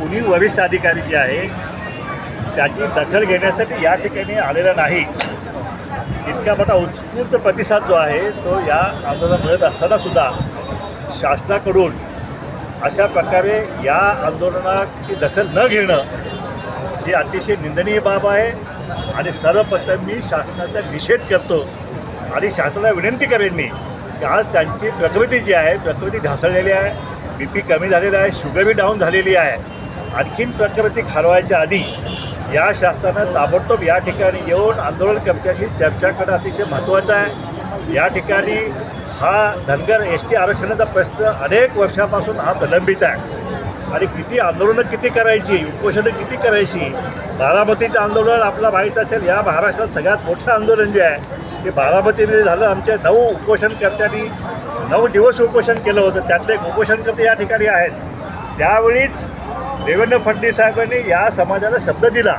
कुणी वरिष्ठ अधिकारी जे आहे त्याची दखल घेण्यासाठी या ठिकाणी आलेला नाही. इतका मोठा उत्स्फूर्त प्रतिसाद जो आहे तो या आंदोलन मिळत असताना सुद्धा शासनाकडून अशा प्रकारे या आंदोलनाची दखल न घेणं ही अतिशय निंदनीय बाब आहे आणि सर्वप्रथम मी शासनाचा निषेध करतो आणि शासनाला विनंती करेन मी की आज त्यांची प्रकृती जी आहे प्रकृती ढासळलेली आहे बी पी कमी झालेला आहे शुगर बी डाऊन झालेली आहे. आणखीन प्रकृती खालवायच्या आधी या शासनानं ताबडतोब या ठिकाणी येऊन आंदोलनकर्त्याशी चर्चा करणं अतिशय महत्त्वाचं आहे. या ठिकाणी हा धनगर एस टी आरक्षणाचा प्रश्न अनेक वर्षापासून हा प्रलंबित आहे. आणि किती आंदोलनं किती करायची उपोषणं किती करायची बारामतीचं आंदोलन आपला माहीत असेल या महाराष्ट्रात सगळ्यात मोठं आंदोलन जे आहे ते बारामतीमध्ये झालं. आमच्या नऊ उपोषणकर्त्यांनी नऊ दिवस उपोषण केलं होतं. त्यातले एक उपोषणकर्ते या ठिकाणी आहेत. त्यावेळीच देवेंद्र फडणवीस साहेबांनी या समाजाला शब्द दिला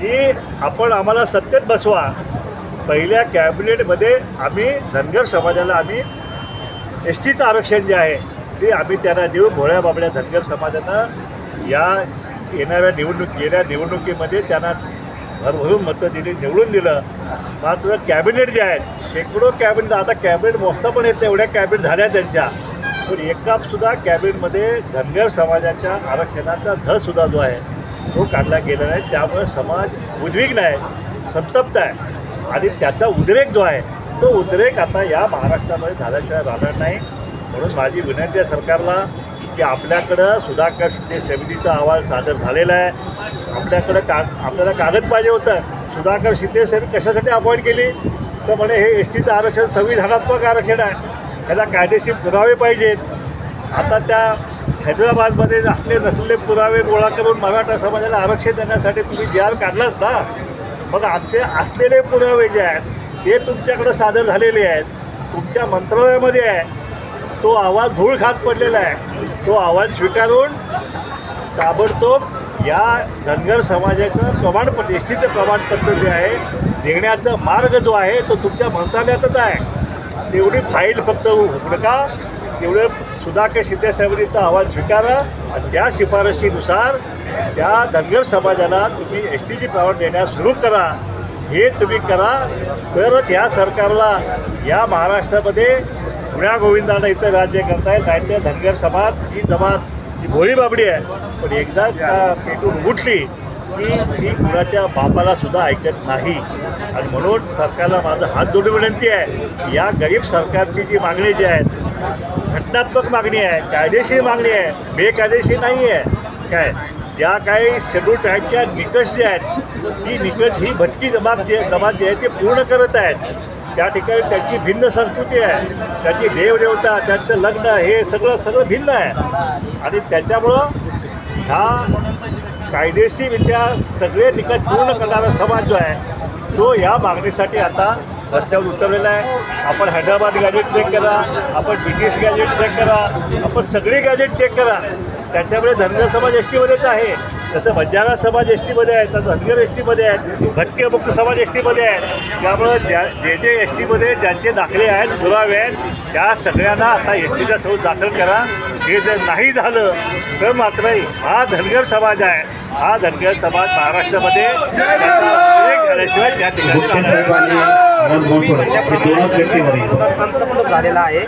की आपण आम्हाला सत्तेत बसवा. पहिल्या कॅबिनेटमध्ये आम्ही धनगर समाजाला आम्ही एस टीचं आरक्षण जे आहे ते आम्ही त्यांना देऊ भोळ्या बाबड्या धनगर समाजानं या येणाऱ्या निवडणूक येणाऱ्या निवडणुकीमध्ये त्यांना भरभरून मतं दिली निवडून दिलं. मात्र कॅबिनेट जे आहेत शेकडो कॅबिनेट आता कॅबिनेट मोजता पण येत नाही, एवढ्या कॅबिनेट झाल्या त्यांच्या. पण एकापसुद्धा कॅबिनेटमध्ये धनगर समाजाच्या आरक्षणाचा धसुद्धा जो आहे तो काढला गेला आहे. त्यामुळे समाज उद्विग्न आहे संतप्त आहे. आणि त्याचा उद्रेक जो आहे तो उद्रेक आता या महाराष्ट्रामध्ये झाल्याशिवाय राहणार नाही. म्हणून माझी विनंती आहे सरकारला की आपल्याकडं सुधाकर शिंदे समितीचा अहवाल सादर झालेला आहे. आपल्याकडं का आपल्याला कागद पाहिजे होतं. सुधाकर शिंदे समिती कशासाठी अपॉइंट केली? तर म्हणे हे एस टीचं आरक्षण संविधानात्मक आरक्षण आहे. ह्याला कायदेशीर पुरावे पाहिजेत. आता त्या हैदराबादमध्ये असले नसलेले पुरावे गोळा करून मराठा समाजाला आरक्षण देण्यासाठी तुम्ही जी आर काढलाच ना? मग आमचे असलेले पुरावे जे आहेत ते तुमच्याकडे सादर झालेले आहेत. तुमच्या मंत्रालयामध्ये आहे. तो आवाज धूळ खात पडलेला आहे. तो आवाज स्वीकारून ताबडतोब या धनगर समाजाचं प्रमाणपत्र एस टीचं प्रमाणपत्र जे आहे देण्याचा मार्ग जो आहे तो तुमच्या मंत्रालयातच आहे. तेवढी फाईल फक्त उघडका तेवढं सुधाकर शिंदे समितीचा अहवाल स्वीकारा आणि त्या शिफारशीनुसार त्या धनगर समाजाला तुम्ही एस टीची पावर देण्यास सुरू करा. हे तुम्ही करा. तरच ह्या सरकारला या महाराष्ट्रामध्ये गुण्या गोविंदानं इथं राज्य करता येईल. नाही तर धनगर समाज ही जमात ही भोळी बाबडी आहे. पण एकदा त्या पेटून उठली की ती कुणाच्या बापाला सुद्धा ऐकत नाही. आणि म्हणून सरकारला माझं हात जोडून विनंती आहे या गरीब सरकारची जी मागणी जी आहे घटनात्मक मागणी आहे कायदेशीर मागणी आहे बेकायदेशीर नाही आहे. काय? ज्या काही शेड्यूल ट्राईबच्या निकष जे आहेत ती निकष ही भटकी जमात जे जमात जी आहे ते पूर्ण करत आहेत. त्या ठिकाणी त्यांची भिन्न संस्कृती आहे. त्यांची देवदेवता त्यांचं लग्न हे सगळं सगळं भिन्न आहे. आणि त्याच्यामुळं ह्या कायदेशीररित्या सगळे निकष पूर्ण करणारा समाज जो आहे तो या मागणीसाठी आता रस्त्यावर उतरलेला आहे. आपण हैदराबाद गॅजेट चेक करा आपण ब्रिटिश गॅजेट चेक करा आपण सगळी गॅजेट चेक करा. त्याच्यामुळे धनगर समाज एस टीमध्येच आहे. तसं बंजारा समाज एस टीमध्ये आहे तर धनगर एस टीमध्ये आहे भटके मुक्त समाज एस टीमध्ये आहे त्यामुळं ज्या जे जे एस टीमध्ये ज्यांचे दाखले आहेत पुरावे आहेत त्या सगळ्यांना आता एस टीच्या सोबत दाखल करा. हे जर नाही झालं तर मात्र हा धनगर समाज आहे. हा धनगर समाज महाराष्ट्रामध्ये झाल्याशिवाय त्या ठिकाणी व्यक्तीवर संतप्त झालेला आहे.